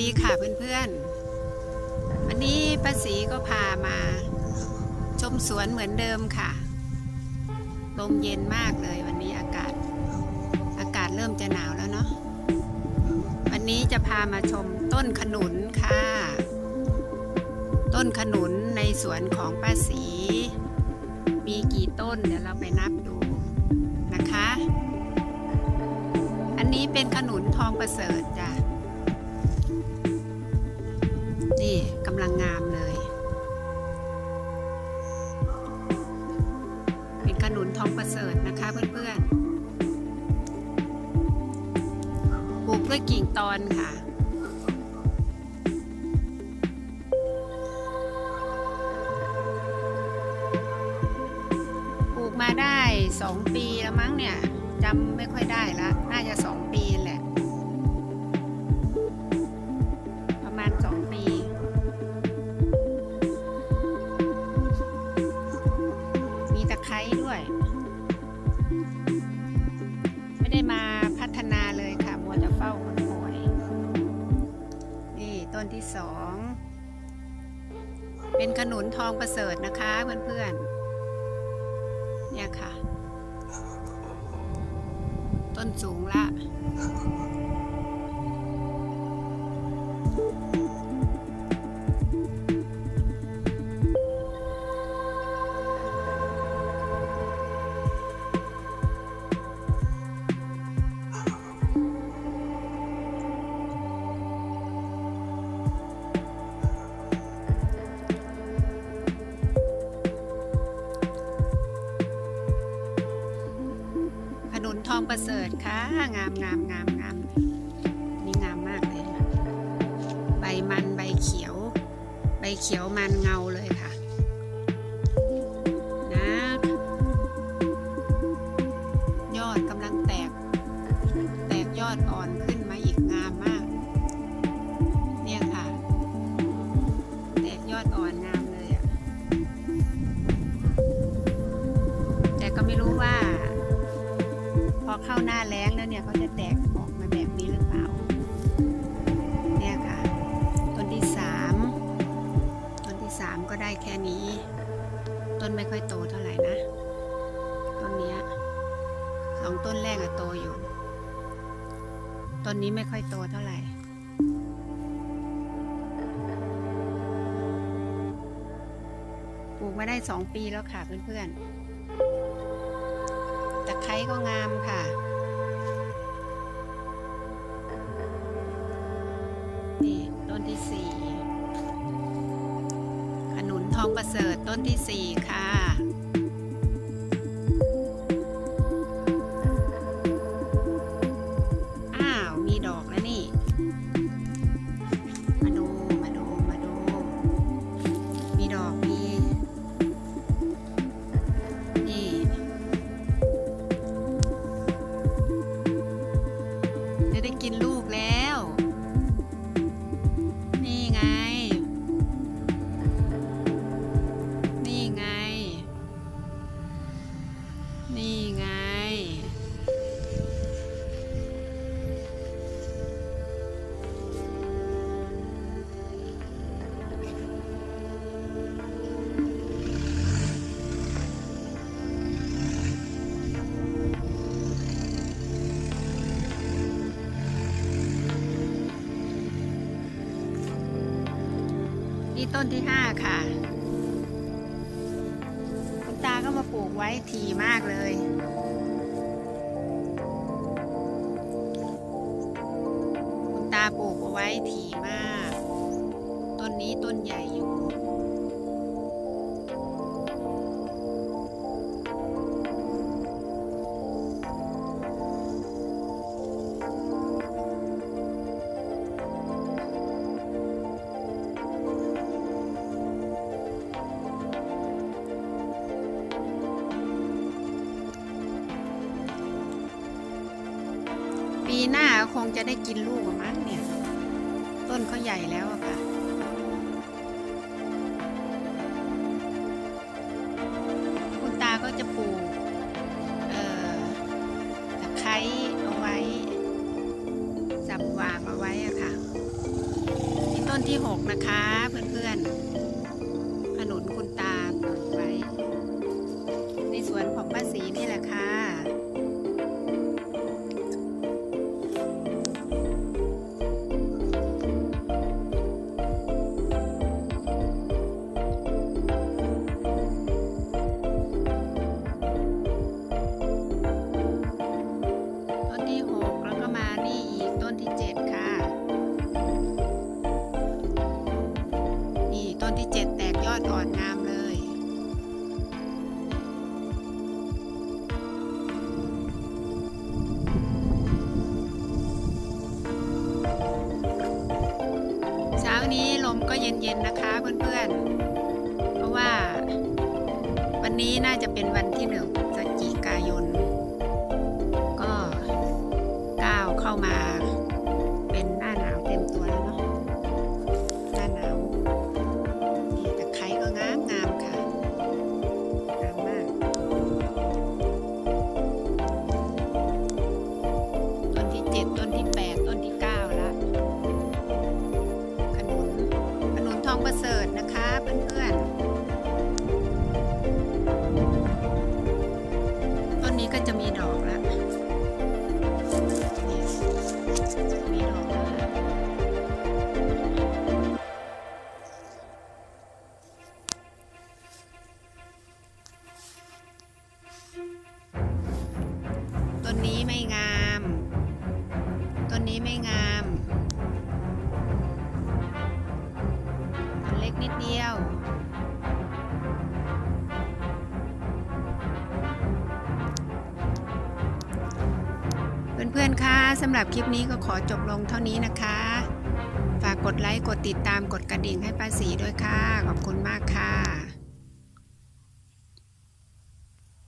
ดีค่ะเพื่อนๆ วันนี้ป้าศรีก็พามา ชมสวนเหมือนเดิมค่ะ ลมเย็นมากเลยวันนี้อากาศ อากาศเริ่มจะหนาวแล้วเนาะ วันนี้จะพามาชมต้นขนุนค่ะ ต้นขนุนในสวนของป้าศรีมีกี่ต้นเดี๋ยวเราไปนับดูนะคะ อันนี้เป็นขนุนทองประเสริฐจ้ะ หนุนทองประเสริฐนะคะเพื่อนๆ ปลูกด้วยกิ่งตอนค่ะ ปลูกมาได้สองปีแล้วมั้งเนี่ยจำไม่ค่อยได้ละ น่าจะสอง ที่สอง เป็นขนุนทองประเสริฐนะคะเพื่อนๆ เนี่ยค่ะ ต้นสูงละ ประเสริฐค่ะ งามงามงามงามนี่งามมากเลย ใบมันใบเขียว ใบเขียวมันเงาเลย อเข้าหน้าแล้งแล้วเนี่ยเขาจะแตกออกมาแบบนี้หรือเปล่า เนี่ยค่ะ ต้นที่สามต้นที่สามก็ได้แค่นี้ ต้นไม่ค่อยโตเท่าไหร่นะ ต้นเนี้ยสองต้นแรกอะโตอยู่ ต้นนี้ไม่ค่อยโตเท่าไหร่ปลูกมาได้สองปีแล้วค่ะเพื่อนๆ ตะไคร้ก็งามค่ะ นี่ต้นที่สี่ขนุนทองประเสริฐต้นที่สี่ค่ะ นี่ต้นที่ห้าค่ะคุณตาก็มาปลูกไว้ถี่มากเลย คุณตาปลูกเอาไว้ถี่มาก ต้นนี้ต้นใหญ่อยู่ หน้าคงจะได้กินลูกมั้งเนี่ย ต้นเขาใหญ่แล้วอะค่ะคุณตาก็จะปลูกเอ่อตะไคร้เอาไว้สับหวากเอาไว้อะค่ะที่6นะคะเพื่อนๆขนุนคุณตาปลูกไว้ ในสวนของป้าสี ดอ่อนงามเลย เช้านี้ลมก็เย็นๆนะคะเพื่อนๆ เพราะว่าวันนี้น่าจะเป็นวันที่หนึ่งพฤศจิกายน คะเเพื่อนๆ คะสำหรับคลิปนี้ก็ขอจบลงเท่านี้นะคะ ฝากกดไลค์ กดติดตาม กดกระดิ่งให้ป้าสีด้วยค่ะ ขอบคุณมากค่ะ